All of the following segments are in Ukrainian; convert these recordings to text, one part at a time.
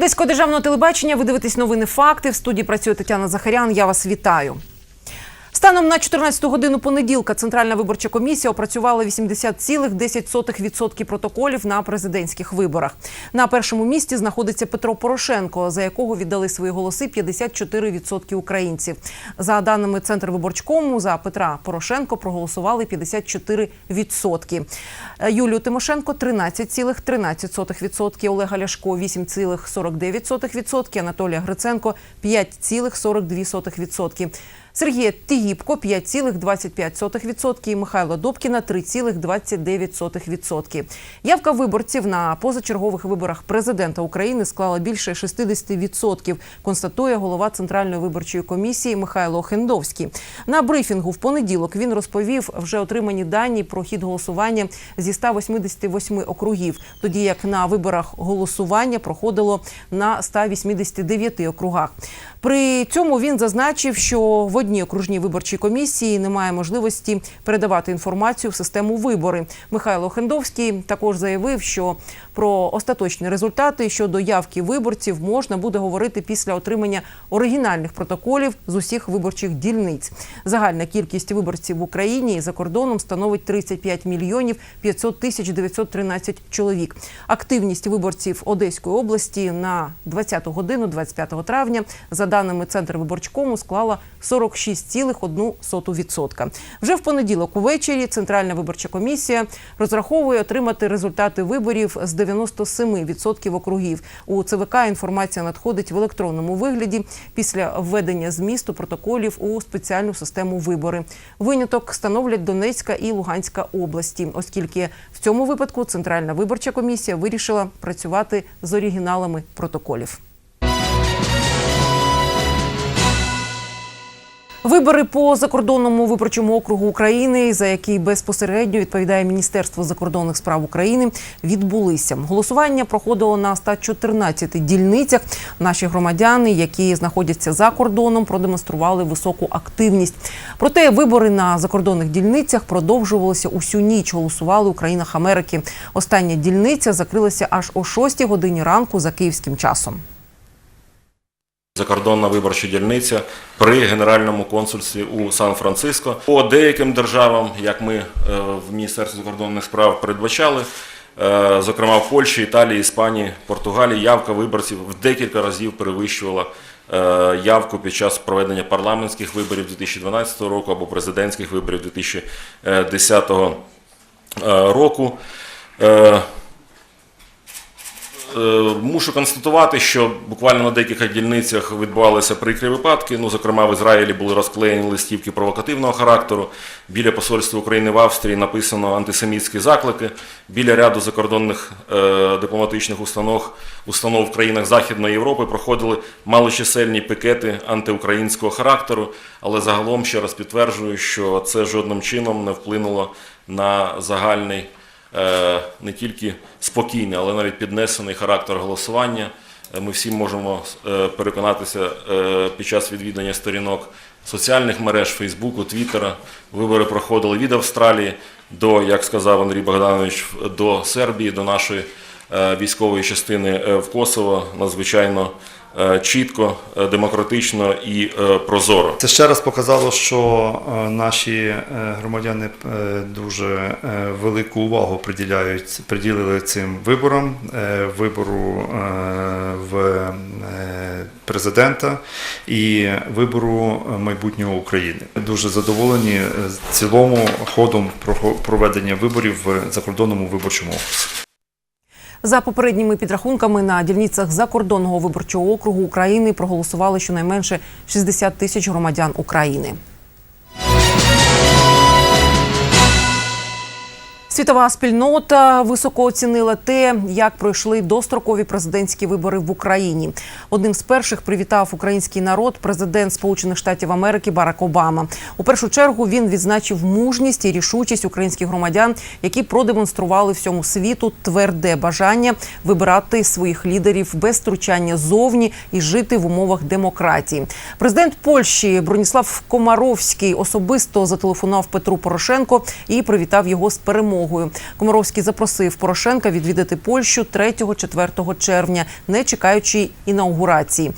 Одеського державного телебачення. Ви дивитесь новини факти. В студії працює Тетяна Захарян. Я вас вітаю. Станом на 14 годину понеділка Центральна виборча комісія опрацювала 80,10% протоколів на президентських виборах. На першому місці знаходиться Петро Порошенко, за якого віддали свої голоси 54% українців. За даними Центр виборчкому, за Петра Порошенко проголосували 54%. Юлію Тимошенко 13,13%, Олега Ляшко 8,49%, Анатолія Гриценко 5,42%. Сергія Тігіпко 5,25% і Михайла Добкіна 3,29%. Явка виборців на позачергових виборах президента України склала більше 60%, констатує голова Центральної виборчої комісії Михайло Охендовський. На брифінгу в понеділок він розповів вже отримані дані про хід голосування зі 188 округів, тоді як на виборах голосування проходило на 189 округах. При цьому він зазначив, що в одній окружній виборчій комісії немає можливості передавати інформацію в систему вибори. Михайло Хендовський також заявив, що про остаточні результати щодо явки виборців можна буде говорити після отримання оригінальних протоколів з усіх виборчих дільниць. Загальна кількість виборців в Україні і за кордоном становить 35 мільйонів 500 тисяч 913 чоловік. Активність виборців Одеської області на 20 годину 25 травня за даними Центру виборчкому склала 46,1%. Вже в понеділок увечері Центральна виборча комісія розраховує отримати результати виборів з 97% округів. У ЦВК інформація надходить в електронному вигляді після введення змісту протоколів у спеціальну систему вибори. Виняток становлять Донецька і Луганська області, оскільки в цьому випадку Центральна виборча комісія вирішила працювати з оригіналами протоколів. Вибори по закордонному виборчому округу України, за який безпосередньо відповідає Міністерство закордонних справ України, відбулися. Голосування проходило на 114 дільницях. Наші громадяни, які знаходяться за кордоном, продемонстрували високу активність. Проте вибори на закордонних дільницях продовжувалися усю ніч. Голосували у країнах Америки. Остання дільниця закрилася аж о 6 годині ранку за київським часом. Закордонна виборча дільниця при генеральному консульстві у Сан-Франциско. По деяким державам, як ми е, в Міністерстві закордонних справ передбачали, е, зокрема в Польщі, Італії, Іспанії, Португалії, явка виборців в декілька разів перевищувала е, явку під час проведення парламентських виборів 2012 року або президентських виборів 2010 року. Е, Мушу констатувати, що буквально на деяких дільницях відбувалися прикрі випадки. Ну, зокрема, в Ізраїлі були розклеєні листівки провокативного характеру. Біля посольства України в Австрії написано антисемітські заклики. Біля ряду закордонних е, дипломатичних установ, установ в країнах Західної Європи проходили малочисельні пікети антиукраїнського характеру. Але загалом ще раз підтверджую, що це жодним чином не вплинуло на загальний не тільки спокійний, але навіть піднесений характер голосування. Е, Ми всі можемо е, переконатися е, під час відвідання сторінок соціальних мереж, Фейсбуку, Твіттера. Вибори проходили від Австралії до, як сказав Андрій Богданович, до Сербії, до нашої е, військової частини е, в Косово надзвичайно е, чітко, е, демократично і е, прозоро. Це ще раз показало, що е, наші е, громадяни е, дуже е, велику увагу приділяють, приділили цим виборам, е, вибору е, в е, президента і вибору майбутнього України. Дуже задоволені е, цілому ходом проведення виборів в закордонному виборчому окрузі. За попередніми підрахунками на дільницях закордонного виборчого округу України проголосували щонайменше 60 тисяч громадян України. Світова спільнота високо оцінила те, як пройшли дострокові президентські вибори в Україні. Одним з перших привітав український народ президент Сполучених Штатів Америки Барак Обама. У першу чергу він відзначив мужність і рішучість українських громадян, які продемонстрували всьому світу тверде бажання вибирати своїх лідерів без втручання зовні і жити в умовах демократії. Президент Польщі Броніслав Комаровський особисто зателефонував Петру Порошенко і привітав його з перемогою допомогою. Комаровський запросив Порошенка відвідати Польщу 3-4 червня, не чекаючи інаугурації.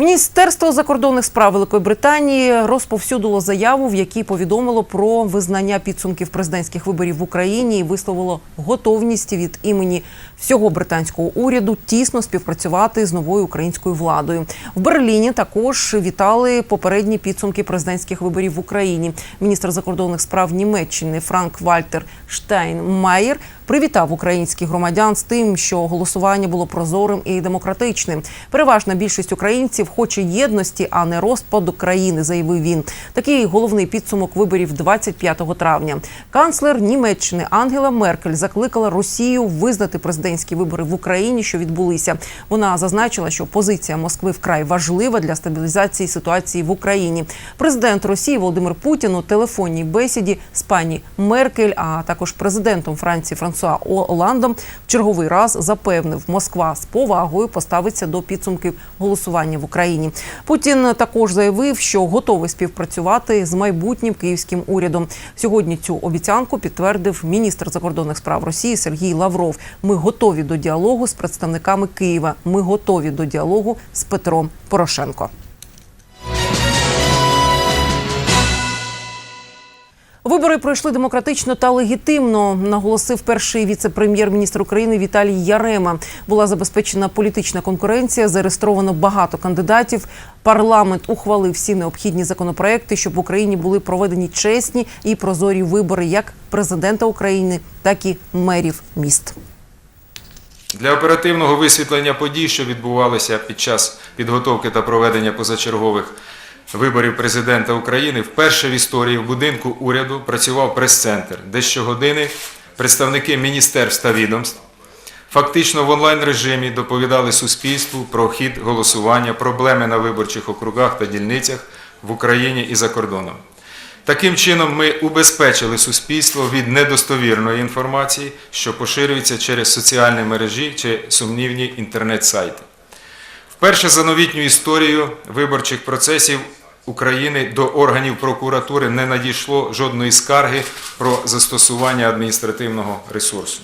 Міністерство закордонних справ Великої Британії розповсюдило заяву, в якій повідомило про визнання підсумків президентських виборів в Україні і висловило готовність від імені всього британського уряду тісно співпрацювати з новою українською владою. В Берліні також вітали попередні підсумки президентських виборів в Україні. Міністр закордонних справ Німеччини Франк Вальтер Штайнмаєр привітав українських громадян з тим, що голосування було прозорим і демократичним. Переважна більшість українців хоче єдності, а не розпаду країни, заявив він. Такий головний підсумок виборів 25 травня. Канцлер Німеччини Ангела Меркель закликала Росію визнати президентські вибори в Україні, що відбулися. Вона зазначила, що позиція Москви вкрай важлива для стабілізації ситуації в Україні. Президент Росії Володимир Путін у телефонній бесіді з пані Меркель, а також президентом Франції Франсуа Оландом в черговий раз запевнив, Москва з повагою поставиться до підсумків голосування в Україні. Путін також заявив, що готовий співпрацювати з майбутнім київським урядом. Сьогодні цю обіцянку підтвердив міністр закордонних справ Росії Сергій Лавров. Ми готові до діалогу з представниками Києва. Ми готові до діалогу з Петром Порошенко. Вибори пройшли демократично та легітимно, наголосив перший віце-прем'єр-міністр України Віталій Ярема. Була забезпечена політична конкуренція, зареєстровано багато кандидатів. Парламент ухвалив всі необхідні законопроекти, щоб в Україні були проведені чесні і прозорі вибори як президента України, так і мерів міст. Для оперативного висвітлення подій, що відбувалися під час підготовки та проведення позачергових виборів президента України, вперше в історії в будинку уряду працював прес-центр, де щогодини представники міністерств та відомств фактично в онлайн режимі доповідали суспільству про хід голосування, проблеми на виборчих округах та дільницях в Україні і за кордоном. Таким чином, ми убезпечили суспільство від недостовірної інформації, що поширюється через соціальні мережі чи сумнівні інтернет-сайти. Вперше за новітню історію виборчих процесів України до органів прокуратури не надійшло жодної скарги про застосування адміністративного ресурсу.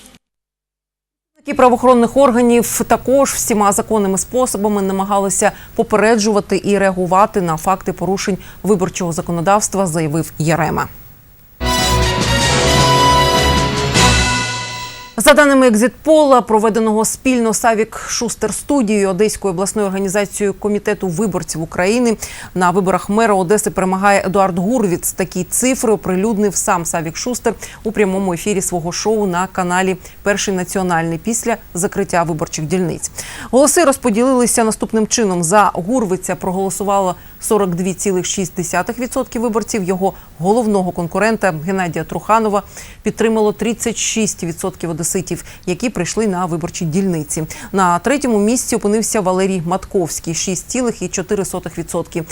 І правоохоронних органів також всіма законними способами намагалися попереджувати і реагувати на факти порушень виборчого законодавства, заявив Ярема. За даними екзитпола, проведеного спільно Савік Шустер студією Одеською обласною організацією комітету виборців України на виборах мера Одеси перемагає Едуард Гурвіц. Такі цифри оприлюднив сам Савік Шустер у прямому ефірі свого шоу на каналі Перший національний після закриття виборчих дільниць. Голоси розподілилися наступним чином. За Гурвиця проголосувало 42,6% виборців. Його головного конкурента Геннадія Труханова підтримало 36% одеситів, які прийшли на виборчі дільниці. На третьому місці опинився Валерій Матковський 6,4%.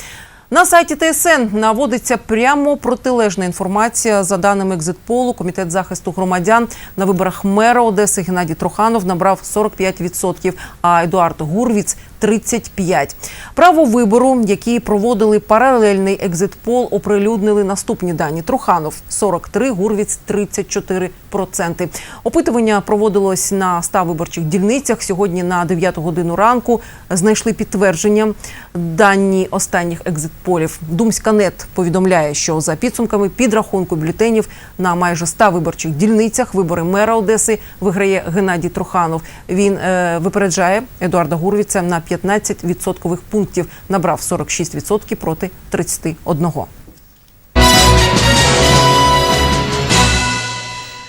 На сайті ТСН наводиться прямо протилежна інформація. За даними екзитполу, комітет захисту громадян на виборах мера Одеси Геннадій Троханов набрав 45%, а Едуард Гурвіц 35%. Право вибору, які проводили паралельний екзитпол, оприлюднили наступні дані. Труханов 43, Гурвіц 34%. Опитування проводилось на 100 виборчих дільницях. Сьогодні на 9 годину ранку знайшли підтвердження дані останніх екзитполів. Думська.нет повідомляє, що за підсумками підрахунку бюлетенів на майже 100 виборчих дільницях вибори мера Одеси виграє Геннадій Труханов. Він е, випереджає Едуарда Гурвіца на 15 відсоткових пунктів. Набрав 46% проти 31%.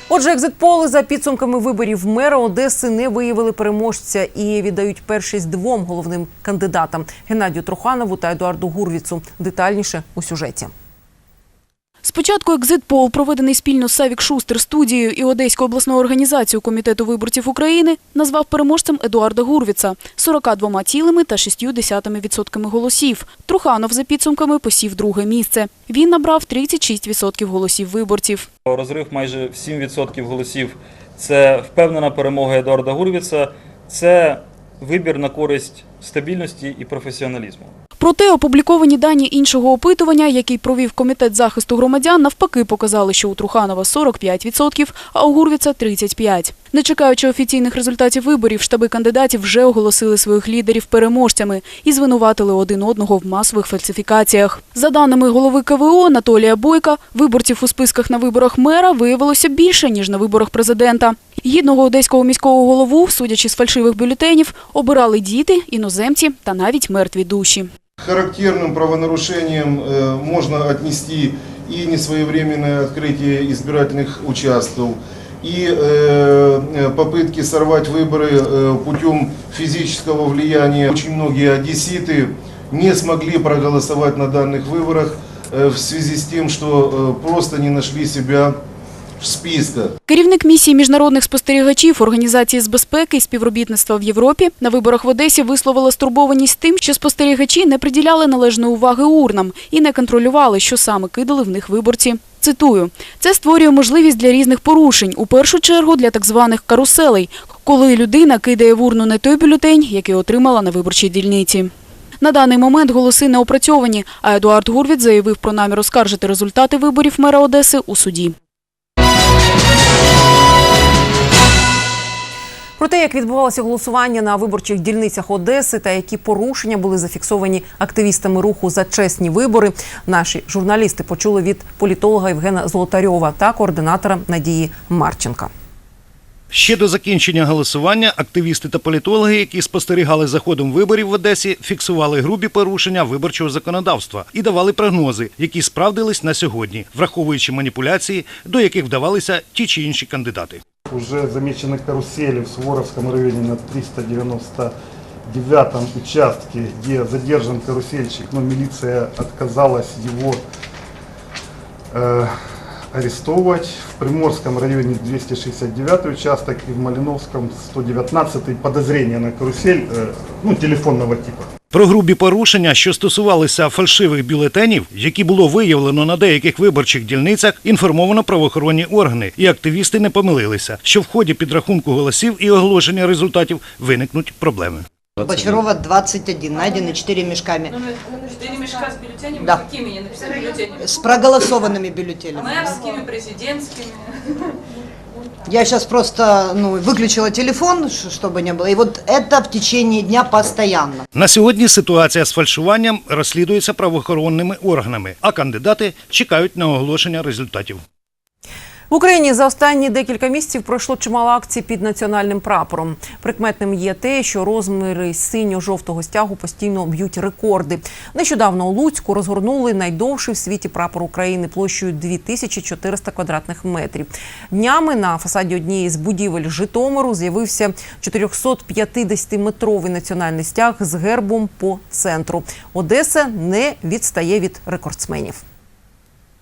Отже, екзитполи за підсумками виборів мера Одеси не виявили переможця і віддають першість двом головним кандидатам Геннадію Труханову та Едуарду Гурвіцу. Детальніше у сюжеті. Спочатку екзитпол, проведений спільно з Савік Шустер студією і Одеською обласною організацією Комітету виборців України, назвав переможцем Едуарда Гурвіца – 42,6% голосів. Труханов за підсумками посів друге місце. Він набрав 36% голосів виборців. Розрив майже в 7% голосів. Це впевнена перемога Едуарда Гурвіца. Це вибір на користь стабільності і професіоналізму. Проте опубліковані дані іншого опитування, який провів Комітет захисту громадян, навпаки показали, що у Труханова 45%, а у Гурвіца 35%. Не чекаючи офіційних результатів виборів, штаби кандидатів вже оголосили своїх лідерів переможцями і звинуватили один одного в масових фальсифікаціях. За даними голови КВО Анатолія Бойка, виборців у списках на виборах мера виявилося більше, ніж на виборах президента. Гідного одеського міського голову, судячи з фальшивих бюлетенів, обирали діти, іноземці та навіть мертві душі. Характерным правонарушением э, можно отнести и несвоевременное открытие избирательных участков, и э, э, попытки сорвать выборы э, путем физического влияния. Очень многие одесситы не смогли проголосовать на данных выборах э, в связи с тем, что э, просто не нашли себя в списках. Керівник місії міжнародних спостерігачів Організації з безпеки і співробітництва в Європі на виборах в Одесі висловила стурбованість тим, що спостерігачі не приділяли належної уваги урнам і не контролювали, що саме кидали в них виборці. Цитую, це створює можливість для різних порушень, у першу чергу для так званих каруселей, коли людина кидає в урну не той бюлетень, який отримала на виборчій дільниці. На даний момент голоси не опрацьовані, а Едуард Гурвіт заявив про намір оскаржити результати виборів мера Одеси у суді. Про те, як відбувалося голосування на виборчих дільницях Одеси та які порушення були зафіксовані активістами руху за чесні вибори, наші журналісти почули від політолога Євгена Золотарьова та координатора Надії Марченка. Ще до закінчення голосування активісти та політологи, які спостерігали за ходом виборів в Одесі, фіксували грубі порушення виборчого законодавства і давали прогнози, які справдились на сьогодні, враховуючи маніпуляції, до яких вдавалися ті чи інші кандидати. Уже замечены карусели в Суворовском районе на 399 участке, где задержан карусельщик, но милиция отказалась его э, арестовывать. В Приморском районе 269 участок и в Малиновском 119 подозрение на карусель э, ну, телефонного типа. Про грубі порушення, що стосувалися фальшивих бюлетенів, які було виявлено на деяких виборчих дільницях, інформовано правоохоронні органи, і активісти не помилилися, що в ході підрахунку голосів і оголошення результатів виникнуть проблеми. Бочарова 21, найдены 4 мешками. Четыре мешка с бюллетенями? Да. Какими не написали бюллетенями? С проголосованными бюллетенями. Мэрскими, президентскими. Я сейчас просто ну, выключила телефон, ш- чтобы не было. И вот это в течение дня постоянно. На сьогодні ситуація з фальшуванням розслідується правоохоронними органами, а кандидати чекають на оголошення результатів. В Україні за останні декілька місяців пройшло чимало акцій під національним прапором. Прикметним є те, що розміри синьо-жовтого стягу постійно б'ють рекорди. Нещодавно у Луцьку розгорнули найдовший в світі прапор України площею 2400 квадратних метрів. Днями на фасаді однієї з будівель Житомиру з'явився 450-метровий національний стяг з гербом по центру. Одеса не відстає від рекордсменів.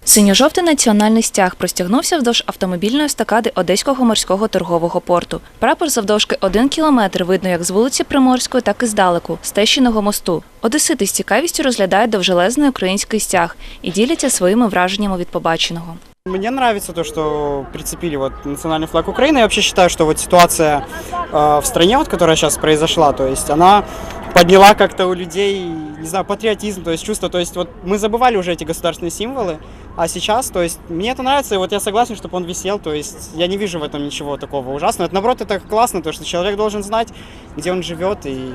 Синьо-жовтий національний стяг простягнувся вздовж автомобільної стакади Одеського морського торгового порту. Прапор завдовжки один кілометр видно як з вулиці Приморської, так і здалеку, з Тещиного мосту. Одесити з цікавістю розглядають довжелезний український стяг і діляться своїми враженнями від побаченого. Мне нравится то, что прицепили вот национальный флаг Украины. Я вообще считаю, что вот ситуация э, в стране, вот, которая сейчас произошла, то есть она подняла как-то у людей, не знаю, патриотизм, то есть чувство, то есть вот мы забывали уже эти государственные символы, а сейчас, то есть мне это нравится, и вот я согласен, чтобы он висел, то есть я не вижу в этом ничего такого ужасного. Это, наоборот, это классно, то, что человек должен знать, где он живет и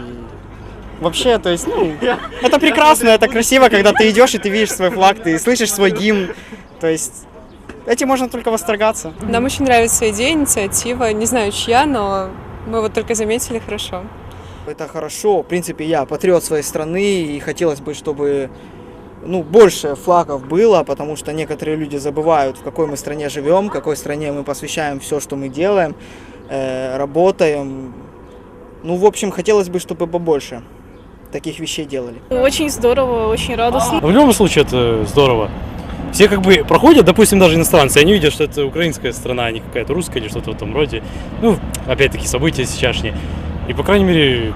Вообще, то есть, ну, это прекрасно, это красиво, когда ты идешь и ты видишь свой флаг, ты слышишь свой гимн, то есть этим можно только восторгаться. Нам очень нравится идея, инициатива. Не знаю, чья, но мы вот только заметили хорошо. Это хорошо. В принципе, я патриот своей страны, и хотелось бы, чтобы ну, больше флагов было, потому что некоторые люди забывают, в какой мы стране живем, какой стране мы посвящаем все, что мы делаем, э, работаем. Ну, в общем, хотелось бы, чтобы побольше таких вещей делали. Очень здорово, очень радостно. В любом случае это здорово. Все как бы проходят, допустим, даже иностранцы, они видят, что это украинская страна, а не какая-то русская или что-то в этом роде. Ну, опять-таки, события сейчасшние. И, по крайней мере,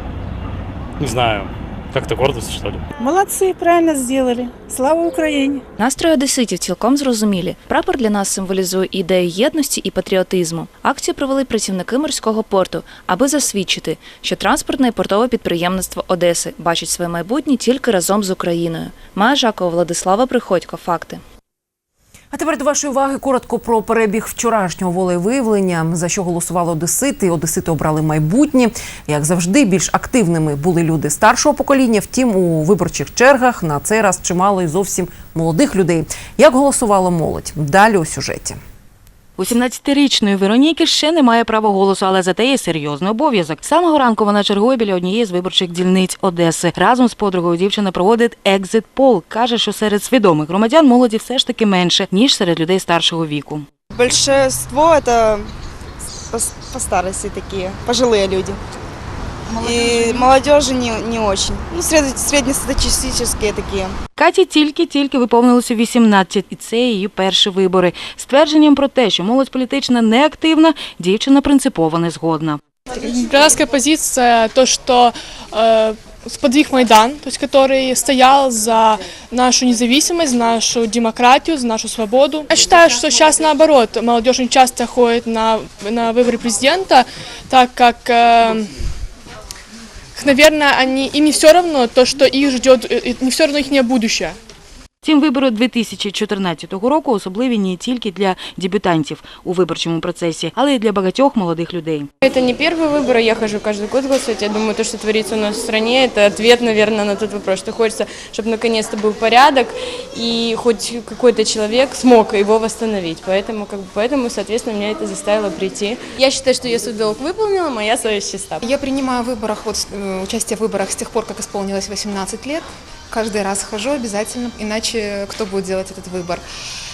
не знаю, как-то гордость, что ли. Молодцы, правильно сделали. Слава Украине! Настрої одеситів цілком зрозумілі. Прапор для нас символізує ідею єдності і патріотизму. Акцію провели працівники морського порту, аби засвідчити, що транспортне і портове підприємництво Одеси бачить своє майбутнє тільки разом з Україною. Має Жакова Владислава Приходько. Факти. А тепер до вашої уваги коротко про перебіг вчорашнього волевиявлення, за що голосували одесити. Одесити обрали майбутнє. Як завжди, більш активними були люди старшого покоління. Втім, у виборчих чергах на цей раз чимало і зовсім молодих людей. Як голосувала молодь? Далі у сюжеті. У 17-річної Вероніки ще немає права голосу, але зате є серйозний обов'язок. Самого ранку вона чергує біля однієї з виборчих дільниць Одеси. Разом з подругою дівчина проводить екзит пол. Каже, що серед свідомих громадян молоді все ж таки менше ніж серед людей старшого віку. Большинство це по, старості такі пожилі люди И молодежи не, не очень. Ну, сред- среднестатистические такие. Каті тільки-тільки виповнилося 18, і це її перші вибори. З твердженням про те, що молодь політична неактивна, дівчина принципово не згодна. Гражданская позиция, то, что э, сподвиг Майдан, то есть который стоял за нашу независимость, за нашу демократию, за нашу свободу. Я считаю, что сейчас наоборот, молодежь очень часто ходит на, на выборы президента, так как, э, наверное, они, им не все равно то, что их ждет, э, не все равно их будущее. Втім, вибори 2014 року особливі не тільки для дебютантів у виборчому процесі, але й для багатьох молодих людей. Это не первый выбор, я хожу каждый год голосовать. Я думаю, то, что творится у нас в стране, это ответ, наверное, на тот вопрос, что хочется, чтобы наконец-то был порядок и хоть какой-то человек смог его восстановить. Поэтому, как бы, поэтому, соответственно, меня это заставило прийти. Я считаю, что я свой долг выполнила, моя совесть чиста. Я принимаю в выборах, вот, э, участие в выборах с тех пор, как исполнилось 18 лет. Каждый раз хожу обязательно, иначе кто будет делать этот выбор?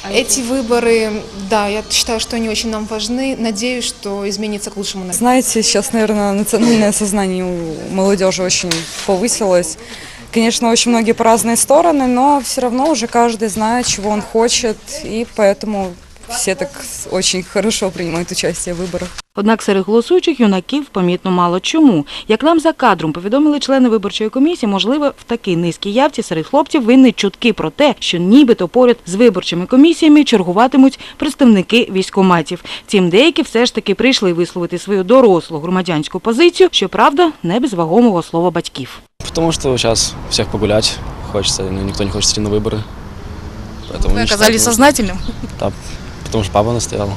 Эти выборы, да, я считаю, что они очень нам важны. Надеюсь, что изменится к лучшему. Знаете, сейчас, наверное, национальное сознание у молодежи очень повысилось. Конечно, очень многие по разные стороны, но все равно уже каждый знает, чего он хочет, и поэтому все так очень хорошо принимают участие в выборах. Однак серед голосуючих юнаків помітно мало чому. Як нам за кадром повідомили члени виборчої комісії, можливо, в такій низькій явці серед хлопців винні чутки про те, що нібито поряд з виборчими комісіями чергуватимуть представники військоматів. Втім, деякі все ж таки прийшли висловити свою дорослу громадянську позицію, щоправда, не без вагомого слова батьків. Потому что сейчас всех погулять хочется, но никто не хочет идти на выборы. Поэтому Вы не оказались считаю, сознательным? Да, потому что папа настоял.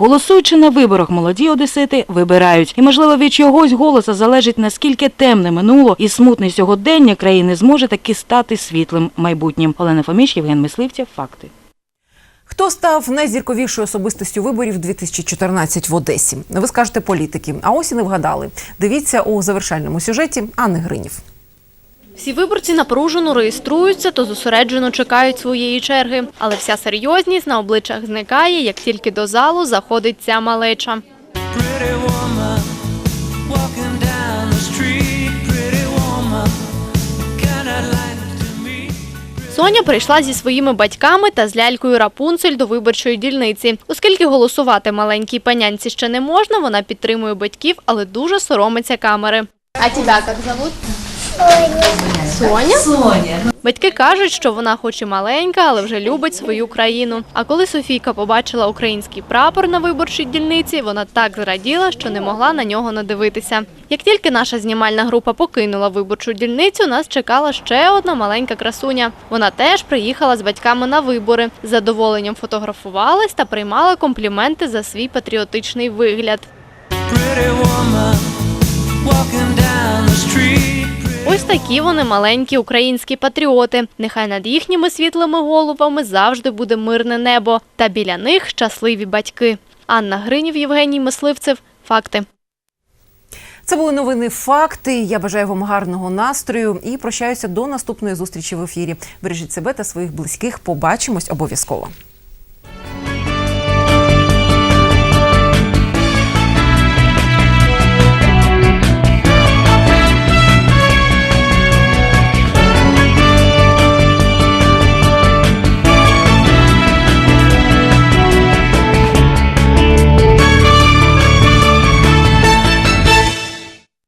Голосуючи на виборах, молоді одесити вибирають. І, можливо, від чогось голоса залежить, наскільки темне минуло і смутне сьогодення країни зможе таки стати світлим майбутнім. Олена Фоміч, Євген Мисливцев. Факти. Хто став найзірковішою особистістю виборів 2014 в Одесі? Ви скажете політики. А ось і не вгадали. Дивіться у завершальному сюжеті Анни Гринів. Всі виборці напружено реєструються, то зосереджено чекають своєї черги. Але вся серйозність на обличчях зникає, як тільки до залу заходить ця малеча. Соня прийшла зі своїми батьками та з лялькою Рапунцель до виборчої дільниці. Оскільки голосувати маленькій панянці ще не можна, вона підтримує батьків, але дуже соромиться камери. А тебе як зовут? Соня. Соня. Батьки кажуть, що вона хоч і маленька, але вже любить свою країну. А коли Софійка побачила український прапор на виборчій дільниці, вона так зраділа, що не могла на нього надивитися. Як тільки наша знімальна група покинула виборчу дільницю, нас чекала ще одна маленька красуня. Вона теж приїхала з батьками на вибори. З задоволенням фотографувалась та приймала компліменти за свій патріотичний вигляд. Ось такі вони маленькі українські патріоти. Нехай над їхніми світлими головами завжди буде мирне небо, та біля них щасливі батьки. Анна Гринів, Євгеній Мисливцев. Факти. Це були новини факти. Я бажаю вам гарного настрою і прощаюся до наступної зустрічі в ефірі. Бережіть себе та своїх близьких. Побачимось обов'язково.